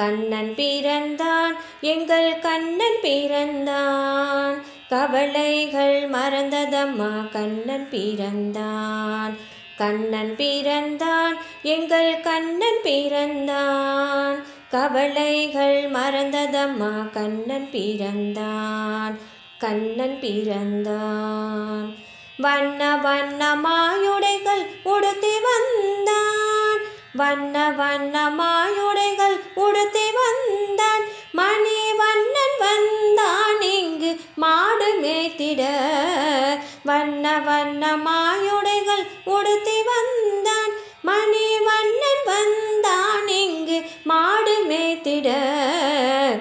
கண்ணன் பிறந்தான் எங்கள் கண்ணன் பிறந்தான். கவலைகள் மறந்ததம்மா கண்ணன் பிறந்தான். கண்ணன் பிறந்தான் எங்கள் கண்ணன் பிறந்தான். கவலைகள் மறந்ததம்மா கண்ணன் பிறந்தான். கண்ணன் பிறந்தான். வண்ண வண்ணமாயுடைகள் உடுத்தி வந்தான். வண்ண வண்ணமாயுடைகள் மாயுடைகள் வந்தான். மணி வண்ணன் வந்தான். இங்கு மாடு மேய்த்திட. வண்ண வண்ண மாயுடைகள் உடுத்தி வந்தான். மணி வண்ணன் வந்தான். இங்கு மாடு மேய்த்திட.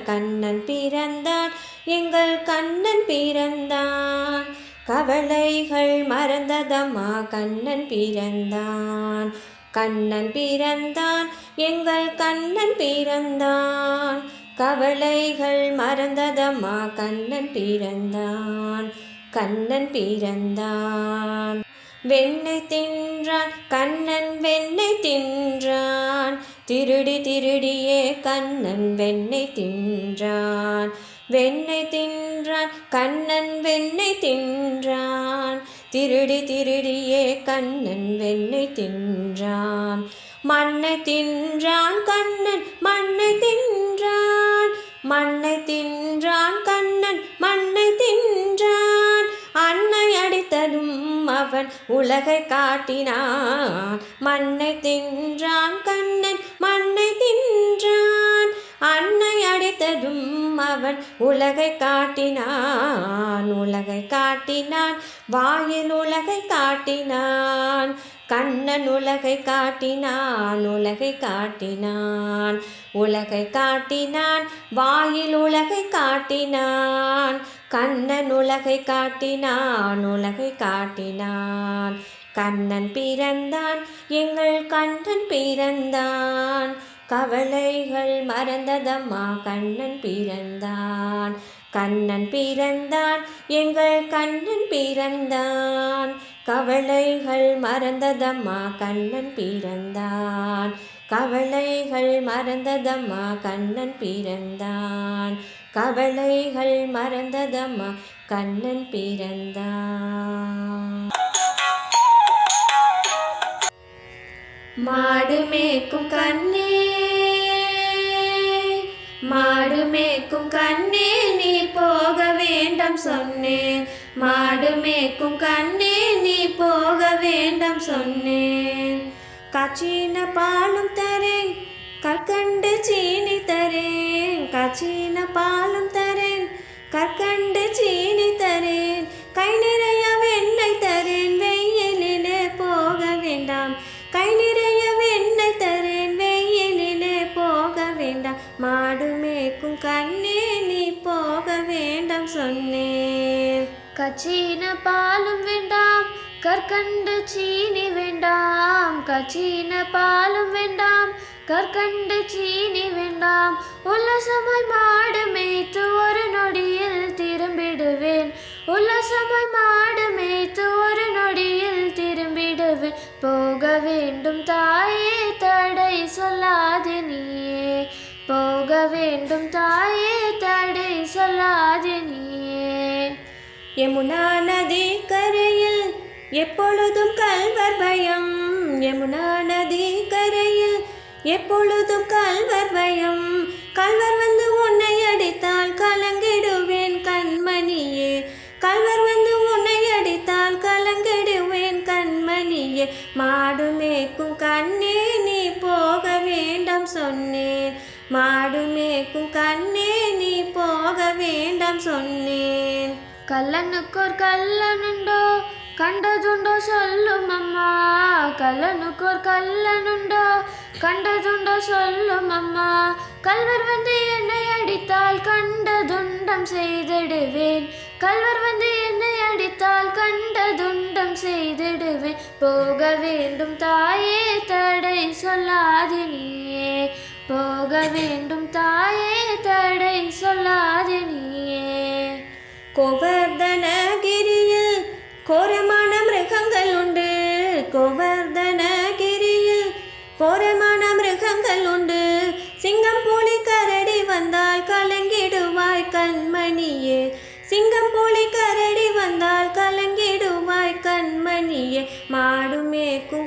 கண்ணன் பிறந்தான். எங்கள் கண்ணன் பிறந்தான். கவலைகள் மறந்ததம்மா. கண்ணன் பிறந்தான். கண்ணன் பிறந்தான் எங்கள் கண்ணன் பிறந்தான். கவலைகள் மறந்ததம்மா கண்ணன் பிறந்தான் கண்ணன் பிறந்தான். வெண்ணை தின்றான் கண்ணன் வெண்ணை தின்றான். திருடி திருடியே கண்ணன் வெண்ணை தின்றான். வெண்ணை தின்றான் கண்ணன் வெண்ணை தின்றான். திருடி திருடியே கண்ணன் வெண்ணை தின்றான். மண்ணை தின்றான் கண்ணன் மண்ணை தின்றான். மண்ணை தின்றான் கண்ணன் மண்ணை தின்றான். அன்னை அடித்ததும் அவன் உலகை காட்டினான். மண்ணை தின்றான் கண்ணன் மண்ணை தின்றான். அன்னை அடித்ததும் அவன் உலகை காட்டினான். உலகை காட்டினான். வாயில் உலகை காட்டினான் கண்ணன் உலகை காட்டினான் உலகை காட்டினான். உலகை காட்டினான் வாயில் உலகை காட்டினான் கண்ணன் உலகை காட்டினான் உலகை காட்டினான். கண்ணன் பிறந்தான் எங்கள் கண்ணன் பிறந்தான். கவலைகள் மறந்ததம்மா கண்ணன் பிறந்தான். கண்ணன் பிறந்தான் எங்கள் கண்ணன் பிறந்தான். கவலைகள் மறந்ததம்மா கண்ணன் பிறந்தான். கவலைகள் மறந்ததம்மா கண்ணன் பிறந்தான். கவலைகள் மறந்ததம்மா கண்ணன் பிறந்தான். மாடு மேய்க்கும் கண்ணே மாடு மேய்க்கும் கண்ணே நீ போக வேண்டாம் சொன்னேன் மாடு மேய்க்கும் கண்ணே நீ போக வேண்டாம் சொன்னேன் காய்ச்சின பாலும் தரேன் கற்கண்டு சீனி தரேன். காய்ச்சின பாலும் தரேன் கற்கண்டு சீனி தரேன். கை நிறைய கச்சீன பாலும் வேண்டாம் கற்கண்டு சீனி வேண்டாம் கச்சீன பாலும் வேண்டாம் கற்கண்டு சீனி வேண்டாம். உல்லசமாய் மாடு மேய்த்து ஒரு நொடியில் திரும்பிடுவேன். உல்லசமாய் மாடு மேய்த்து ஒரு நொடியில் திரும்பிடுவேன். போக வேண்டும் தாயே தடை சொல்லாது நீயே. போக வேண்டும் தாயே யமுனா நதி கரையில் எப்பொழுதும் கல்வர் பயம். யமுனா நதி கரையில் எப்பொழுதும் கல்வர் பயம். கல்வர் வந்து உன்னை அடித்தால் கலங்கிடுவேன் கண்மணியே. கல்வர் வந்து உன்னை அடித்தால் கலங்கிடுவேன் கண்மணியே. மாடு மேய்க்கும் கண்ணே நீ போக வேண்டாம் சொன்னேன். மாடு மேய்க்கும் கண்ணே நீ போக வேண்டாம் சொன்னேன். கல்லனுக்கோர் கல்லனுண்டோ கண்டதுண்டோ சொல்லும் அம்மா. கல்லனுக்கோர் கல்லனுண்டோ கண்டதுண்டோ சொல்லும் அம்மா. கல்வர் வந்து என்னை அடித்தால் கண்டதுண்டம் செய்திடுவேன். கல்வர் வந்து என்னை அடித்தால் கண்டதுண்டம் செய்திடுவேன். போக வேண்டும் தாயே தடை சொல்லாதினியே. போக வேண்டும் தாயே தடை சொல்லாதினியே. கோவர்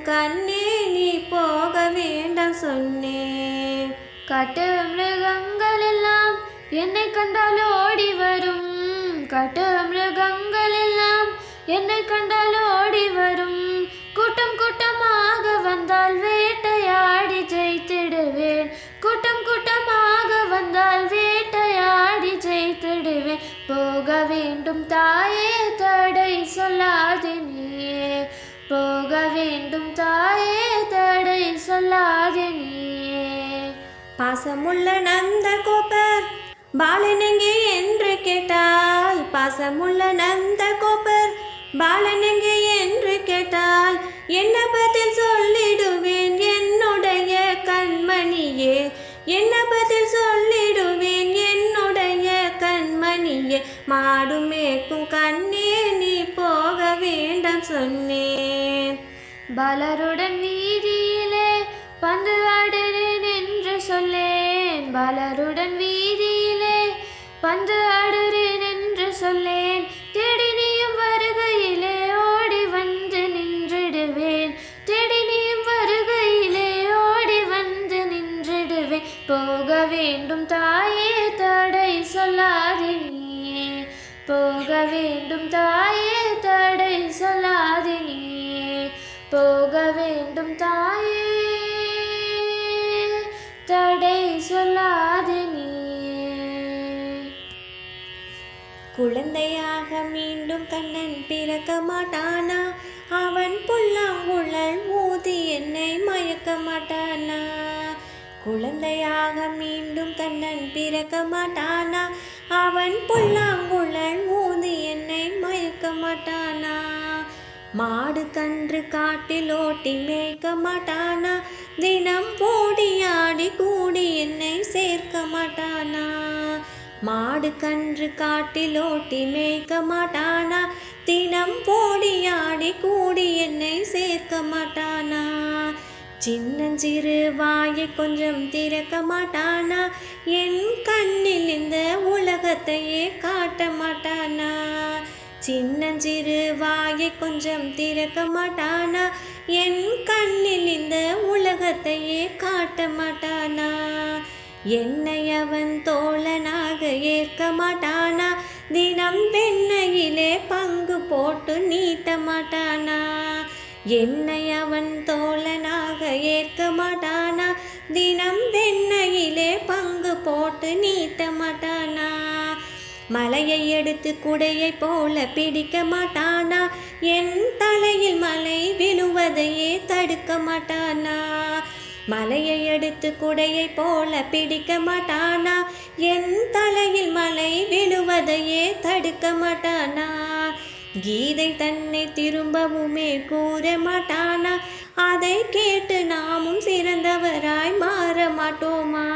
கண்ணே நீ போக வேண்டாம் சொன்னேன் காட்டு மிருகங்கள் எல்லாம் என்னை கண்டால் ஓடி வரும். காட்டு மிருகங்கள் எல்லாம் என்னை கண்டால் ஓடி வரும். கூட்டம் கூட்டமாக வந்தால் வேட்டையாடி ஜெயித்திடுவேன். கூட்டம் கூட்டமாக வந்தால் வேட்டையாடி ஜெயித்திடுவேன். போக வேண்டும் தாயே தடை சொல்லாதே நீயே. போக வேண்டும் தாயே தடை சொல்லாதே நீயே. பாசமுள்ள நந்த கோபர் பாலன் எங்கே என்று கேட்டால் பாசமுள்ள நந்த கோபர் பாலன் எங்கே என்று கேட்டால் என்ன பதில் சொல்லிடுவேன் என்னுடைய கண்மணியே. என்ன பதில் சொல்லிடுவேன் என்னுடைய கண்மணியே. மாடு மேய்க்கும் கண்ணே நீ போக வேண்டாம் சொன்னே. பலருடன் வீதியிலே பந்து ஆடுறேன் என்று சொல்லேன். பலருடன் வீதியிலே பந்து ஆடுறேன் என்று சொல்லேன். தேடினியும் வருகையிலே ஓடி வந்து நின்றிடுவேன். தேடினியும் வருகையிலே ஓடி வந்து நின்றிடுவேன். போக வேண்டும் தாயே தடை சொல்லாதே நீயே. போக வேண்டும் தாயே தடை சொல்லாதே நீயே. போக வேண்டும் தாயே. தடை சொல்லாதே குழந்தையாக மீண்டும் கண்ணன் பிறக்க மாட்டானா? அவன் புல்லாங்குழல் ஊதி என்னை மயக்க மாட்டானா? குழந்தையாக மீண்டும் கண்ணன் பிறக்க மாட்டானா? அவன் புல்லாங்குழல் மாடு கன்று காட்டில் ஓட்டி மேய்க்க மாட்டானா? தினம் ஓடி ஆடி கூடி என்னை சேர்க்க மாட்டானா? மாடு கன்று காட்டில் ஓட்டி மேய்க்க மாட்டானா? தினம் ஓடி ஆடி கூடி என்னை சேர்க்க மாட்டானா? சின்னஞ்சிறு வாயை கொஞ்சம் திறக்க மாட்டானா? என் கண்ணில் இந்த உலகத்தையே காட்ட மாட்டானா? சின்னஞ்சிறு வாயை கொஞ்சம் திறக்க மாட்டானா? என் கண்ணில் இந்த உலகத்தையே காட்ட மாட்டானா? என்னை அவன் தோழனாக ஏற்க மாட்டானா? தினம் வெண்ணையிலே பங்கு போட்டு நீட்ட மாட்டானா? என்னை அவன் தோழனாக ஏற்க மாட்டானா? தினம் வெண்ணையிலே பங்கு போட்டு நீட்ட மாட்டானா? மலையை எடுத்து குடையை போல பிடிக்க மாட்டானா? என் தலையில் மலை விழுவதையே தடுக்க மாட்டானா? மலையை எடுத்து குடையை போல பிடிக்க மாட்டானா? என் தலையில் மலை விழுவதையே தடுக்க மாட்டானா? கீதை தன்னை திரும்பவுமே கூற மாட்டானா? அதை கேட்டு நாமும் சிறந்தவராய் மாற மாட்டோமா?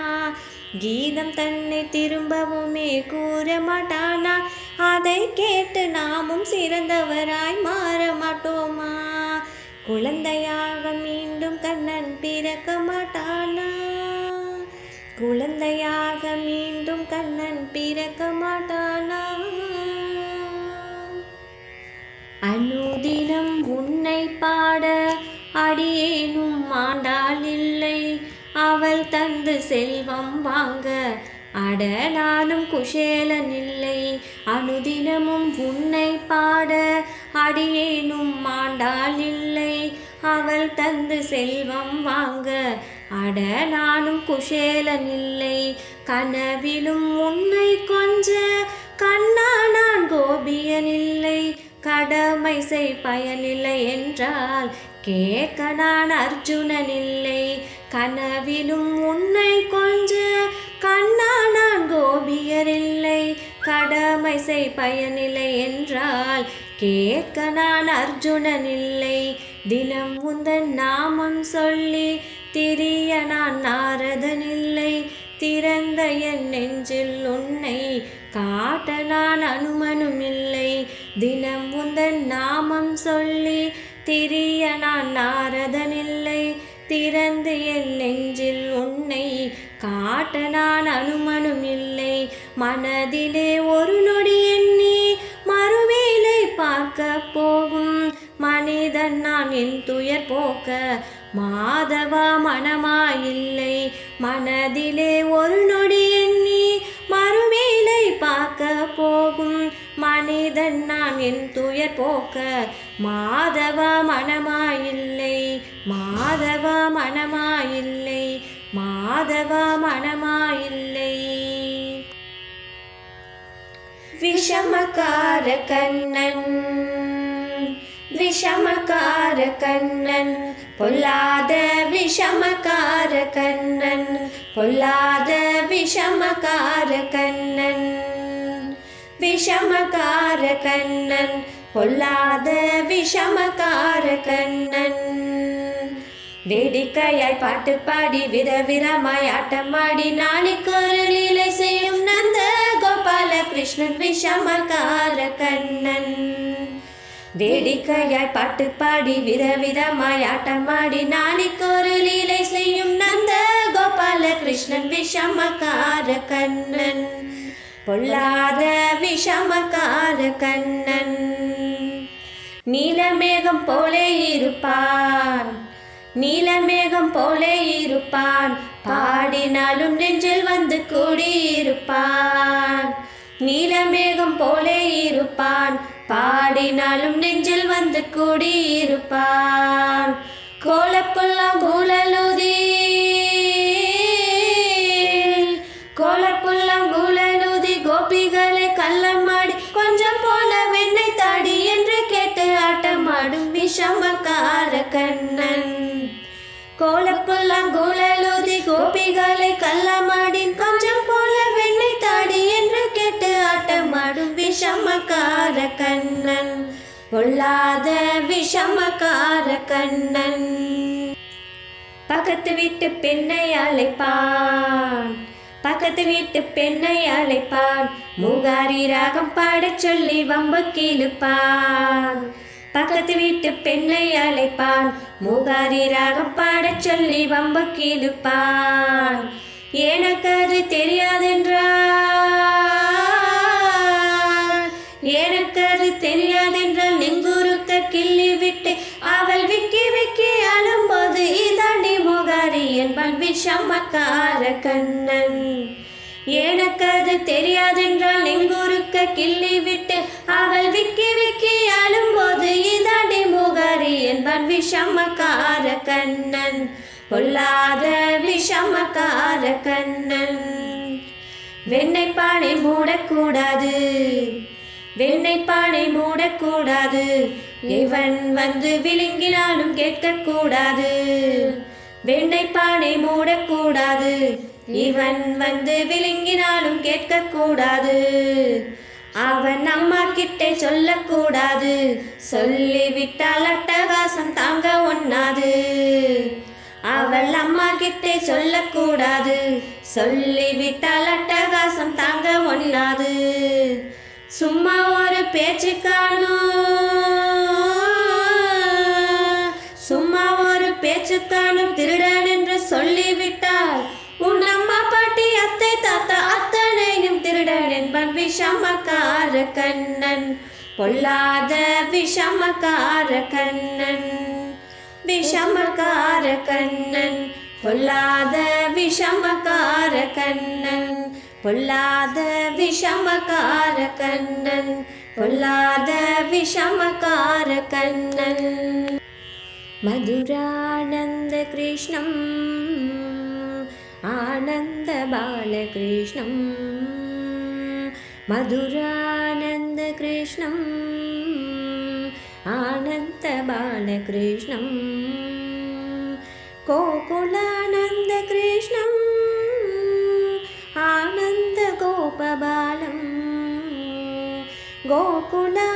கீதம் தன்னை திரும்பவுமே கூற மாட்டானா? அதை கேட்டு நாமும் சிறந்தவராய் மாற மாட்டோமா? குழந்தையாக மீண்டும் கண்ணன் பிறக்க மாட்டானா? குழந்தையாக மீண்டும் கண்ணன் பிறக்க மாட்டானா? அனுதினம் உன்னை பாட செல்வம் வாங்க. அட நானும் குஷேலன் இல்லை அனுதினமும் உன்னை பாட அடியேனும் ஆண்டாள் இல்லை. அவள் தந்து செல்வம் வாங்க. அட நானும் குஷேலன் இல்லை கனவிலும் உன்னை கொஞ்ச கண்ணா நான் கோபியன் இல்லை கடமை செய் பயனில்லை என்றால் கேட்க நான் அர்ஜுனன் இல்லை கனவிலும் உன்னை கொஞ்ச கண்ணா நான் கோபியர் இல்லை கடமை செய் பயனில்லை என்றால் கேட்க நான் அர்ஜுனன் இல்லை தினம் உந்தன் நாமம் சொல்லி திரிய நான் நாரதன் இல்லை திறந்த என் நெஞ்சில் உன்னை காட்ட நான் அனுமனும் இல்லை தினம் உந்தன் நாமம் சொல்லி திரிய நான் நாரதன் இல்லை திறந்து என் நெஞ்சில் உன்னை காட்ட நான் அனுமனும் இல்லை. மனதிலே ஒரு நொடி எண்ணி மறுவேலை பார்க்க போகும் மனிதன் நான் என் துயர் போக்க மாதவா மனமாயில்லை. மனதிலே ஒரு நொடி எண்ணி மறுவேலை பார்க்க போகும் மனிதன் நான் என் துயர் போக்க மாதவா மனமாயில்லை மாதவா மனமாயில்லை மாதவா மனமாயில்லை. விஷமக்கார கண்ணன் விஷமக்கார கண்ணன் பொல்லாத விஷமக்கார கண்ணன் பொல்லாத விஷமக்கார கண்ணன். விஷமக்கார கண்ணன் பொல்லாத விஷமக்கார கண்ணன். வேடிக்கையாய் பாட்டு பாடி விதவிதமாய் ஆட்டமாடி நாளைக்கு ஒரு லீலை செய்யும் நந்த கோபால கிருஷ்ணன் விஷமக்கார கண்ணன். வேடிக்கையாய் பாட்டு பாடி விதவிதமாய் ஆட்டமாடி நாளைக்கு ஒரு லீலை செய்யும் நந்த கோபால கிருஷ்ணன் விஷமக்கார கண்ணன். பொல்லாத விஷமக்கார கண்ணன். நீலமேகம் போலே இருப்பான். நீலமேகம் போலே இருப்பான். பாடினாலும் நெஞ்சில் வந்து கூடியிருப்பான். நீலமேகம் போலே இருப்பான். பாடினாலும் நெஞ்சில் வந்து கூடியிருப்பான். கோலப்புல்லாம் கூலலுதி ஆட்டமாடும் விஷமக்கார கண்ணன் கோலப்புல்லாம் கோபிகளை கல்லமாடின் கொஞ்சம் போல வெண்ணை தாடி என்று கேட்டு ஆட்டமாடும் விஷமக்கார கண்ணன் பொல்லாத விஷமக்கார கண்ணன் பக்கத்து வீட்டு பெண்ணை அழைப்பான். பக்கத்து வீட்டு பெண்ணை அழைப்பான். மூகாரி ராகம் பாடச் சொல்லி வம்பு கீழுப்பான். பக்கத்து வீட்டு பெண்ணை அழைப்பான். மூகாரிராக பாடச் சொல்லி வம்பு இழுப்பான். எனக்கு அது தெரியாதென்றால் எனக்கு அது தெரியாதென்றால் நெங்குருக்க கிள்ளி விட்டு அவள் விக்கி விக்கி அழும்போது இதாண்டி மூகாரி என்பான் விஷமக்கார கண்ணன். எனக்கு அது தெரியாதென்றால் நெங்குருக்க கிள்ளி விட்டு அவள் விக்கி விக்கி அழும்போது இதாண்டி முகாரி என்பான் விஷமக்கார கண்ணன். பொல்லாத விஷமக்கார கண்ணன். வெண்ணெய் பானை மூடக்கூடாது. வெண்ணெய் பானை மூடக்கூடாது. இவன் வந்து விழுங்கினாலும் கேட்கக்கூடாது. வெண்ணெய் பானை மூடக்கூடாது. இவன் வந்து விழுங்கினாலும் கேட்கக்கூடாது. அவன் அம்மா கிட்டே சொல்லக்கூடாது. சொல்லிவிட்டால் அட்டகாசம் தாங்க ஒண்ணாது. அவள் அம்மா கிட்டே சொல்லக்கூடாது. சொல்லிவிட்டால் அட்டகாசம் தாங்க ஒண்ணாது. சும்மா ஒரு பேச்சு காணும் சும்மா ஒரு பேச்சு காணும் திருடன் என்று சொல்லிவிட்டால் அத்தனையும் திருடன் என்பன் விஷமக்கார கண்ணன். பொல்லாத விஷமக்கார கண்ணன். விஷமக்கார கண்ணன். பொல்லாத விஷமக்கார கண்ணன். பொல்லாத விஷமக்கார கண்ணன். பொல்லாத விஷமக்கார கண்ணன். மதுரானந்த கிருஷ்ணம். ஆனந்த பாலகிருஷ்ணம். मधुरानन्दकृष्णम् आनन्दबालकृष्णं गोकुलानन्दकृष्णम् आनन्दगोपबालं गोकुला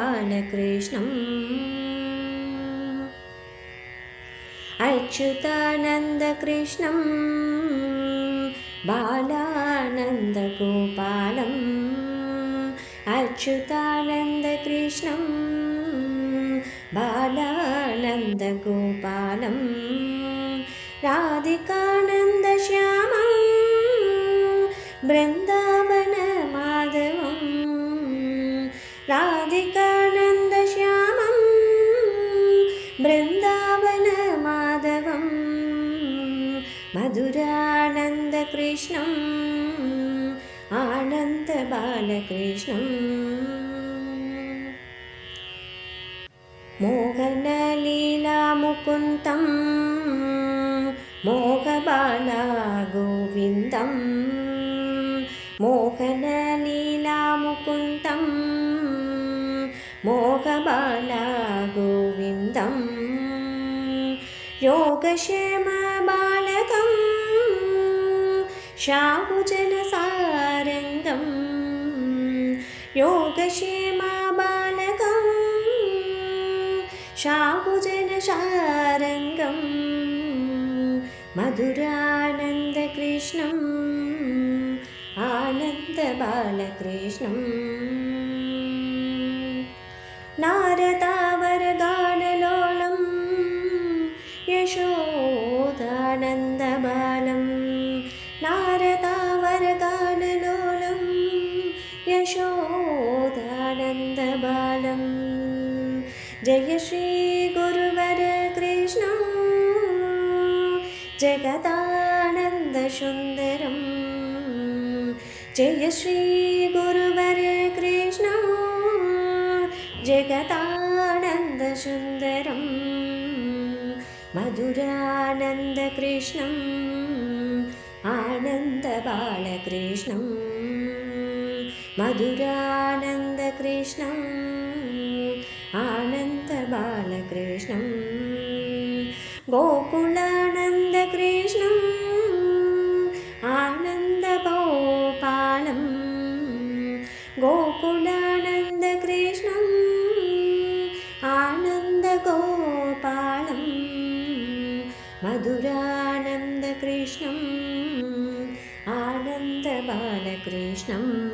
बालकृष्णम् अच्युतानन्दकृष्णम्। बालानन्दगोपालम्। अच्युतानन्दकृष्णं बालानन्दगोपालम्। राधिकानन्दश्यामम्। ബാലകൃഷ്ണം മോഹനലീലാമുകുന്തം മോഹബാല ഗോവിന്ദം മോഹനലീലാമുകുന്തം മോഹബാല ഗോവിന്ദം യോഗക്ഷേമ ബാലകം ശ്യാമുജന पश्येम बालकं शाहुजनशारङ्गं मधुरानन्दकृष्णम् आनन्दबालकृष्णम् नारदा श्रीगुरुवर जगदानन्दसुन्दरं। जय श्री जगदानन्दसुन्दरं। मधुरानन्दकृष्णम् जगदानन्द मधुरानन्दकृष्णम् आनन्द आनन्दबालकृष्णं गोकुलानन्दकृष्णम्। आनन्दगोपालं गोकुलानन्दकृष्णम्। आनन्दगोपालं मधुरानन्दकृष्णम्। आनन्दबालकृष्णम्।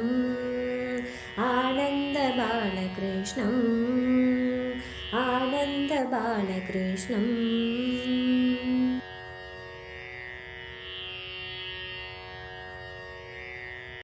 आनन्दबालकृष्णम् बाणकृष्णम्